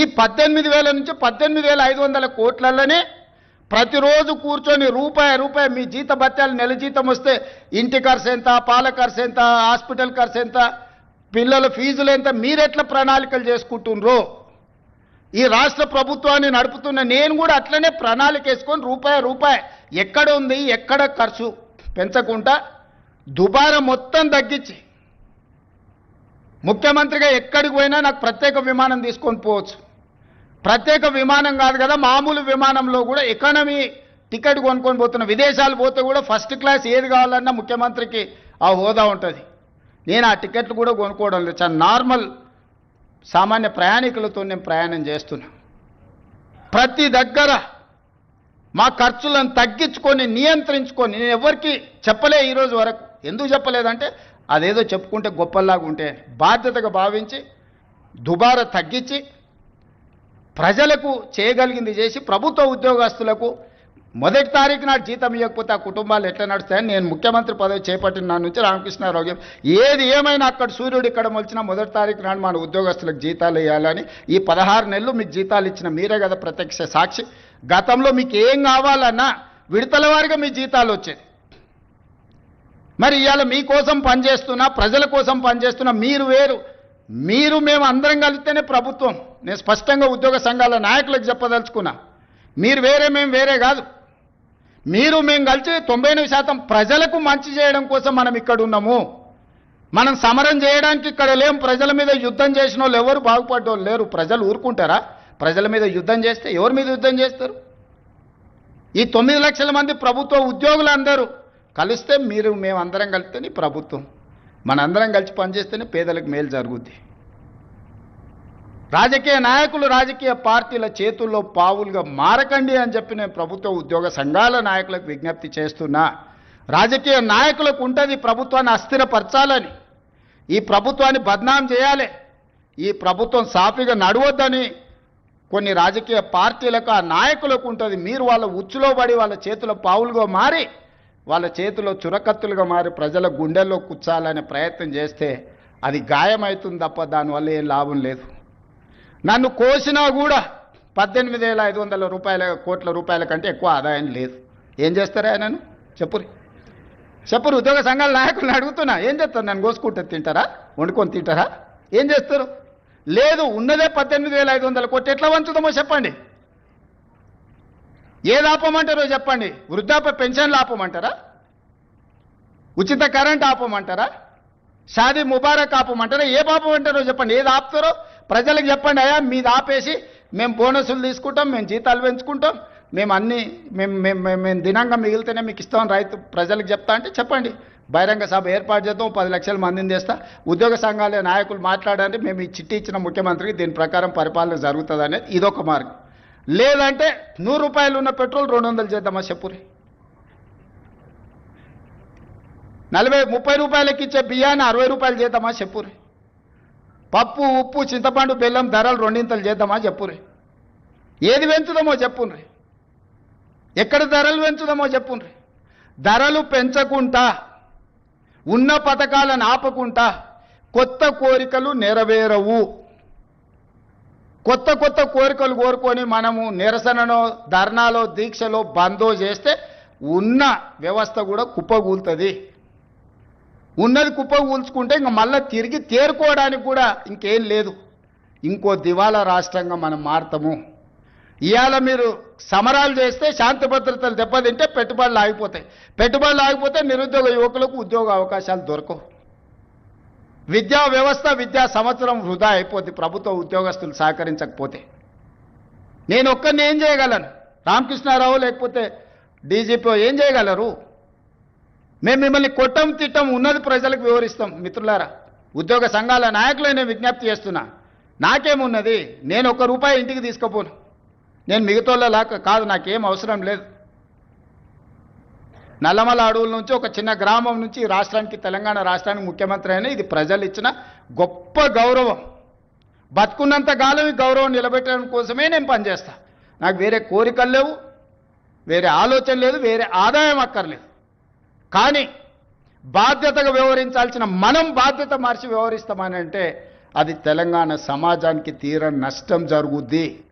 ఈ పద్దెనిమిది వేల నుంచి పద్దెనిమిది వేల ఐదు వందల కోట్లలోనే ప్రతిరోజు కూర్చొని రూపాయి రూపాయి మీ జీత భత్యాలు నెల జీతం వస్తే ఇంటి ఖర్చు ఎంత పాల ఖర్చు ఎంత హాస్పిటల్ ఖర్చు ఎంత పిల్లల ఫీజులు ఎంత మీరెట్లా ప్రణాళికలు చేసుకుంటున్నారో. ఈ రాష్ట్ర ప్రభుత్వాన్ని నడుపుతున్న నేను కూడా అట్లనే ప్రణాళిక వేసుకొని రూపాయి రూపాయి ఎక్కడ ఉంది ఎక్కడ ఖర్చు పెంచకుండా దుబారా మొత్తం తగ్గించి ముఖ్యమంత్రిగా ఎక్కడికి పోయినా నాకు ప్రత్యేక విమానం తీసుకొని పోవచ్చు. ప్రత్యేక విమానం కాదు కదా మామూలు విమానంలో కూడా ఎకానమీ టికెట్ కొనుక్కొని పోతున్న విదేశాలు పోతే కూడా ఫస్ట్ క్లాస్ ఏది కావాలన్నా ముఖ్యమంత్రికి ఆ హోదా ఉంటుంది. నేను ఆ టికెట్లు కూడా కొనుక్కోవడం లేదు. చాలా నార్మల్ సామాన్య ప్రయాణికులతో నేను ప్రయాణం చేస్తున్నా. ప్రతి దగ్గర మా ఖర్చులను తగ్గించుకొని నియంత్రించుకొని నేను ఎవరికి చెప్పలే ఈరోజు వరకు. ఎందుకు చెప్పలేదంటే అదేదో చెప్పుకుంటే గొప్పలాగా ఉంటే బాధ్యతగా భావించి దుబారా తగ్గించి ప్రజలకు చేయగలిగింది చేసి ప్రభుత్వ ఉద్యోగస్తులకు మొదటి తారీఖు నాడు జీతం ఇవ్వకపోతే ఆ కుటుంబాలు ఎట్లా నడుస్తాయని నేను ముఖ్యమంత్రి పదవి చేపట్టిన నా నుంచి రామకృష్ణారావు ఏది ఏమైనా అక్కడ సూర్యుడు ఇక్కడ మొలిచినా మొదటి తారీఖు నాడు మన ఉద్యోగస్తులకు జీతాలు ఇవ్వాలని ఈ పదహారు నెలలు మీకు జీతాలు ఇచ్చిన మీరే కదా ప్రత్యక్ష సాక్షి. గతంలో మీకు ఏం కావాలన్నా విడతల వారిగా మీ జీతాలు వచ్చేది. మరి ఇవాళ మీకోసం పనిచేస్తున్నా ప్రజల కోసం పనిచేస్తున్నా మీరు వేరు. మీరు మేము అందరం కలిస్తేనే ప్రభుత్వం. నేను స్పష్టంగా ఉద్యోగ సంఘాల నాయకులకు చెప్పదలుచుకున్నా. మీరు వేరే మేము వేరే కాదు. మీరు మేము కలిసి తొంభై ఎనిమిది శాతం ప్రజలకు మంచి చేయడం కోసం మనం ఇక్కడ ఉన్నాము. మనం సమరం చేయడానికి ఇక్కడ లేం. ప్రజల మీద యుద్ధం చేసిన వాళ్ళు ఎవరు బాగుపడ్డోళ్ళు లేరు. ప్రజలు ఊరుకుంటారా? ప్రజల మీద యుద్ధం చేస్తే ఎవరి మీద యుద్ధం చేస్తారు? ఈ తొమ్మిది లక్షల మంది ప్రభుత్వ ఉద్యోగులు అందరూ కలిస్తే మీరు మేమందరం కలిస్తేనే ప్రభుత్వం. మనందరం కలిసి పనిచేస్తేనే పేదలకు మేలు జరుగుద్ది. రాజకీయ నాయకులు రాజకీయ పార్టీల చేతుల్లో పావులుగా మారకండి అని చెప్పి నేను ప్రభుత్వ ఉద్యోగ సంఘాల నాయకులకు విజ్ఞప్తి చేస్తున్నా. రాజకీయ నాయకులకు ఉంటుంది ప్రభుత్వాన్ని అస్థిరపరచాలని. ఈ ప్రభుత్వాన్ని బద్నాం చేయాలి. ఈ ప్రభుత్వం సాఫీగా నడవద్దని కొన్ని రాజకీయ పార్టీలకు ఆ నాయకులకు ఉంటుంది. మీరు వాళ్ళ ఉచ్చులో పడి వాళ్ళ చేతుల పావులుగా మారి వాళ్ళ చేతిలో చురకత్తులుగా మారి ప్రజల గుండెల్లో కూర్చాలనే ప్రయత్నం చేస్తే అది గాయమవుతుంది తప్ప దానివల్ల ఏం లాభం లేదు. నన్ను కోసినా కూడా పద్దెనిమిది వేల ఐదు వందల రూపాయల కోట్ల రూపాయల కంటే ఎక్కువ ఆదాయం లేదు. ఏం చేస్తారా నన్ను చెప్పురి. చెప్పురు ఉద్యోగ సంఘాల నాయకులను అడుగుతున్నా. ఏం చేస్తారు? నన్ను కోసుకుంటే తింటారా? వండుకొని తింటారా? ఏం చేస్తారు? లేదు ఉన్నదే పద్దెనిమిది వేల ఐదు వందల కోట్లు. ఎట్లా వంచుదామో చెప్పండి. ఏది ఆపమంటారో చెప్పండి. వృద్ధాప్య పెన్షన్లు ఆపమంటారా ఉచిత కరెంట్ ఆపమంటారా? షాదీ ముబారక్ ఆపమంటారా? ఏ ఆపమంటారో చెప్పండి. ఏది ఆపుతారో ప్రజలకు చెప్పండి అయ్యా. మీది ఆపేసి మేము బోనసులు తీసుకుంటాం మేము జీతాలు పెంచుకుంటాం. మేము అన్ని మేము మేము మేము మేము దినంగా మిగిలితేనే మీకు ఇస్తాం. రైతు ప్రజలకు చెప్తా అంటే చెప్పండి. బహిరంగ సభ ఏర్పాటు చేద్దాం. పది లక్షల మందిని చేస్తా ఉద్యోగ సంఘాల నాయకులు మాట్లాడండి. మేము ఈ చిట్టి ఇచ్చిన ముఖ్యమంత్రికి దీని ప్రకారం పరిపాలన జరుగుతుంది అనేది ఇదొక మార్గం. లేదంటే నూరు రూపాయలు ఉన్న పెట్రోల్ రెండు వందలు చేద్దామా చెప్పురే? నలభై ముప్పై రూపాయలకి ఇచ్చే బియ్యాన్ని అరవై రూపాయలు చేద్దామా చెప్పురే? పప్పు ఉప్పు చింతపండు బెల్లం ధరలు రెండింతలు చేద్దామా చెప్పురే? ఏది పెంచుదామో చెప్పుండ్రి ఎక్కడ ధరలు పెంచుదామో చెప్పుండ్రి ధరలు పెంచకుండా ఉన్న పథకాలను ఆపకుండా కొత్త కోరికలు నెరవేరవు. కొత్త కొత్త కోరికలు కోరుకొని మనము నిరసనలో ధర్నాలో దీక్షలో బందో చేస్తే ఉన్న వ్యవస్థ కూడా కుప్పగూలుతుంది ఉన్నది కుప్పగూల్చుకుంటే ఇంక మళ్ళీ తిరిగి తేరుకోవడానికి కూడా ఇంకేం లేదు. ఇంకో దివాలా రాష్ట్రంగా మనం మారుతాము. ఇవాళ మీరు సమరాలు చేస్తే శాంతి భద్రతలు దెబ్బతింటే పెట్టుబడులు ఆగిపోతాయి. పెట్టుబడులు ఆగిపోతే నిరుద్యోగ యువకులకు ఉద్యోగ అవకాశాలు దొరకవు. విద్యా వ్యవస్థ విద్యా సంవత్సరం వృధా అయిపోద్ది ప్రభుత్వ ఉద్యోగస్తులు సహకరించకపోతే. నేను ఒక్కరిని ఏం చేయగలను? రామకృష్ణారావు లేకపోతే డీజీపీ ఏం చేయగలరు? మేము మిమ్మల్ని కొట్టం తిట్టం ఉన్నది ప్రజలకు వివరిస్తాం. మిత్రులారా ఉద్యోగ సంఘాల నాయకులు నేను విజ్ఞప్తి చేస్తున్నా. నాకేమున్నది? నేను ఒక్క రూపాయి ఇంటికి తీసుకుపోను. నేను మిగతా కాదు నాకేం అవసరం లేదు. నల్లమల అడవుల నుంచి ఒక చిన్న గ్రామం నుంచి రాష్ట్రానికి తెలంగాణ రాష్ట్రానికి ముఖ్యమంత్రి అయినా ఇది ప్రజలు ఇచ్చిన గొప్ప గౌరవం. బతుకున్నంత కాలం ఈ గౌరవం నిలబెట్టడం కోసమే నేను పనిచేస్తా. నాకు వేరే కోరికలు లేవు వేరే ఆలోచన లేదు వేరే ఆదాయం అక్కర్లేదు. కానీ బాధ్యతగా వ్యవహరించాల్సిన మనం బాధ్యత మార్చి వ్యవహరిస్తామని అంటే అది తెలంగాణ సమాజానికి తీరని నష్టం జరుగుద్ది.